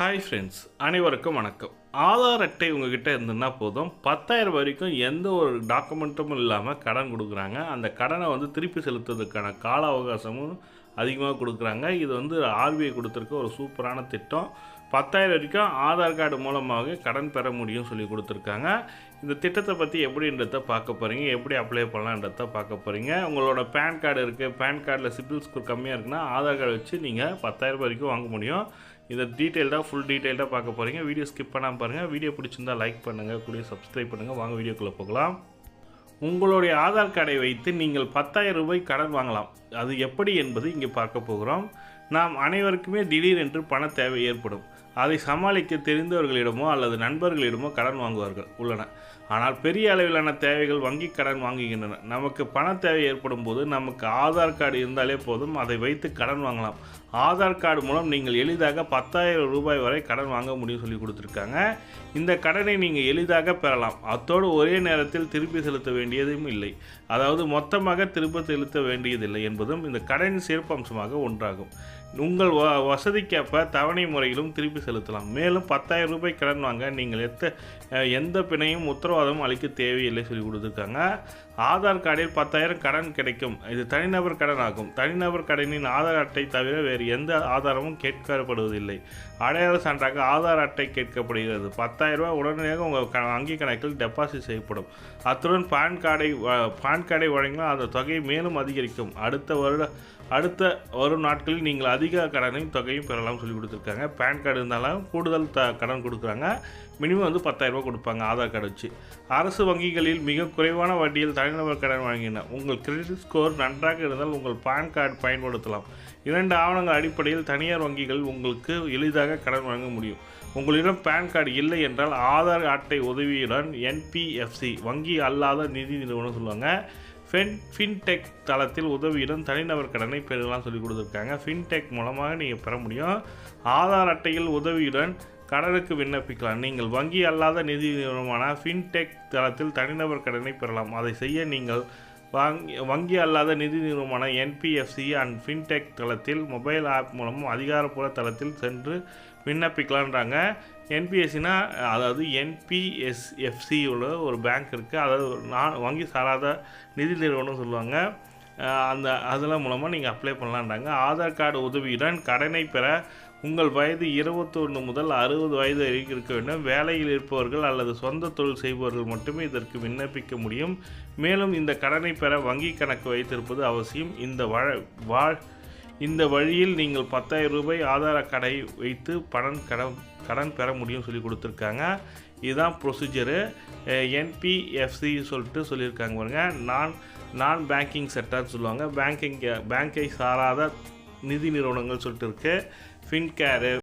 Hi friends அனைவருக்கும் வணக்கம். ஆதார் அட்டை உங்ககிட்ட இருந்ததுன்னா போதும். பத்தாயிரம் வரைக்கும் எந்த ஒரு டாக்குமெண்ட்டும் இல்லாமல் கடன் கொடுக்குறாங்க. அந்த கடனை வந்து திருப்பி செலுத்துறதுக்கான கால அவகாசமும் அதிகமாக கொடுக்குறாங்க. இது வந்து ஆர்பிஐ கொடுத்துருக்க ஒரு சூப்பரான திட்டம். பத்தாயிரம் வரைக்கும் ஆதார் கார்டு மூலமாக கடன் பெற முடியும் சொல்லி கொடுத்துருக்காங்க. இந்த திட்டத்தை பற்றி எப்படின்றத பார்க்க போகிறீங்க எப்படி அப்ளை பண்ணலான்றத பார்க்க போகிறீங்க உங்களோட பேன் கார்டு இருக்குது பேன் கார்டில் சிபில் ஸ்கோர் கம்மியாக இருக்குன்னா ஆதார் கார்டு வச்சு நீங்கள் பத்தாயிரம் வரைக்கும் வாங்க முடியும். இதை டீட்டெயில்டாக ஃபுல் டீட்டெயில்டாக பார்க்க போகிறீங்க வீடியோ ஸ்கிப் பண்ணாமல் பாருங்கள் வீடியோ பிடிச்சிருந்தா லைக் பண்ணுங்கள் கூடிய சப்ஸ்கிரைப் பண்ணுங்கள் வாங்க வீடியோக்குள்ளே போகலாம். உங்களுடைய ஆதார் கார்டை வைத்து நீங்கள் பத்தாயிரம் ரூபாய் கடன் வாங்கலாம். அது எப்படி என்பது இங்கே பார்க்க போகிறோம். நாம் அனைவருக்குமே திடீரென்று பண தேவை ஏற்படும். அதை சமாளிக்க தெரிந்தவர்களிடமோ அல்லது நண்பர்களிடமோ கடன் வாங்குவார்கள் உள்ளன. ஆனால் பெரிய அளவிலான தேவைகள் வங்கி கடன் வாங்குகின்றன. நமக்கு பண தேவை ஏற்படும் போது நமக்கு ஆதார் கார்டு இருந்தாலே போதும் அதை வைத்து கடன் வாங்கலாம். ஆதார் கார்டு மூலம் நீங்கள் எளிதாக பத்தாயிரம் ரூபாய் வரை கடன் வாங்க முடியும் சொல்லி கொடுத்துருக்காங்க. இந்த கடனை நீங்கள் எளிதாக பெறலாம். அத்தோடு ஒரே நேரத்தில் திருப்பி செலுத்த வேண்டியதும் இல்லை. அதாவது மொத்தமாக திருப்பி செலுத்த வேண்டியதில்லை என்பதும் இந்த கடனின் சிறப்பம்சமாக ஒன்றாகும். உங்கள் வ வசதிக்கேற்ப தவணை முறையிலும் திருப்பி செலுத்தலாம். மேலும் பத்தாயிரம் ரூபாய் கடன் வாங்க நீங்கள் எத்த எந்த பிணையும் உத்தரவாதமும் அளிக்க தேவையில்லை சொல்லி கொடுத்துருக்காங்க. ஆதார் கார்டில் பத்தாயிரம் கடன் கிடைக்கும். இது தனிநபர் கடன் ஆகும் தனிநபர் கடனின் ஆதார் அட்டை தவிர வேறு எந்த ஆதாரமும் கேட்கப்படுவதில்லை. அடையாள சான்றாக ஆதார் அட்டை கேட்கப்படுகிறது. பத்தாயிரம் ரூபாய் உடனடியாக உங்கள் க வங்கி கணக்கில் டெபாசிட் செய்யப்படும். அத்துடன் பான் கார்டை பான் கார்டை வழங்கினால் அந்த தொகை மேலும் அதிகரிக்கும். அடுத்த அடுத்த வருட அடுத்த வரும் நாட்களில் நீங்கள் அதிக கடனையும் தொகையும் பெறலாம் சொல்லி கொடுத்துருக்காங்க. பேன் கார்டு இருந்தாலும் கூடுதல் த கடன் கொடுக்குறாங்க. மினிமம் வந்து 10000 ரூபாய் கொடுப்பாங்க ஆதார் கார்டு வச்சு. அரசு வங்கிகளில் மிக குறைவான வட்டியில் தனிநபர் கடன் வழங்கின உங்கள் கிரெடிட் ஸ்கோர் நன்றாக இருந்தால் உங்கள் பான் கார்டு பயன்படுத்தலாம். இரண்டு ஆவணங்கள் அடிப்படையில் தனியார் வங்கிகள் உங்களுக்கு எளிதாக கடன் வழங்க முடியும். உங்களிடம் பேன் கார்டு இல்லை என்றால் ஆதார் அட்டை உதவியுடன் என்பிஎஃப்சி வங்கி அல்லாத நிதி நிறுவனம் சொல்லுவாங்க. ஃபென் ஃபின்டெக் தளத்தில் உதவியுடன் தனிநபர் கடனை பெறலாம் சொல்லி கொடுத்துருக்காங்க. ஃபின்டெக் மூலமாக நீங்கள் பெற முடியும். ஆதார் அட்டையில் உதவியுடன் கடனுக்கு விண்ணப்பிக்கலாம். நீங்கள் வங்கி அல்லாத நிதி நிறுவனமான ஃபின்டெக் தளத்தில் தனிநபர் கடனை பெறலாம். அதை செய்ய நீங்கள் வங்கி வங்கி அல்லாத நிதி நிறுவனமான என்பிஎஃப்சி அண்ட் ஃபின்டெக் தளத்தில் மொபைல் ஆப் மூலமும் அதிகாரப்பூர்வ தளத்தில் சென்று விண்ணப்பிக்கலான்றாங்க என்பிஎஸ்சினா அதாவது என்பிஎஸ்எஃப்சியோட ஒரு பேங்க் இருக்குது அதாவது ஒரு நான் வங்கி சாராத நிதி நிறுவனம் சொல்லுவாங்க. அந்த அதெல்லாம் மூலமாக நீங்கள் அப்ளை பண்ணலான்றாங்க ஆதார் கார்டு உதவியுடன் கடனை பெற உங்கள் வயது இருபத்தொன்று முதல் அறுபது வயது வரைக்கும் இருக்க வேண்டும். வேலையில் இருப்பவர்கள் அல்லது சொந்த தொழில் செய்பவர்கள் மட்டுமே இதற்கு விண்ணப்பிக்க முடியும். மேலும் இந்த கடனை பெற வங்கி கணக்கு வைத்திருப்பது அவசியம். இந்த வழ வாழ் இந்த வழியில் நீங்கள் பத்தாயிரம் ரூபாய் ஆதார கடை வைத்து பணம் கடன் கடன் பெற முடியும் சொல்லி கொடுத்துருக்காங்க. இதுதான் ப்ரொசீஜரு என்பிஎஃப்சி சொல்லிட்டு சொல்லியிருக்காங்க பாருங்க. நான் நான் பேங்கிங் செக்டர்னு சொல்லுவாங்க. பேங்கிங் பேங்கை சாராத நிதி நிறுவனங்கள் சொல்லிட்டு இருக்குது ஃபின்கேரு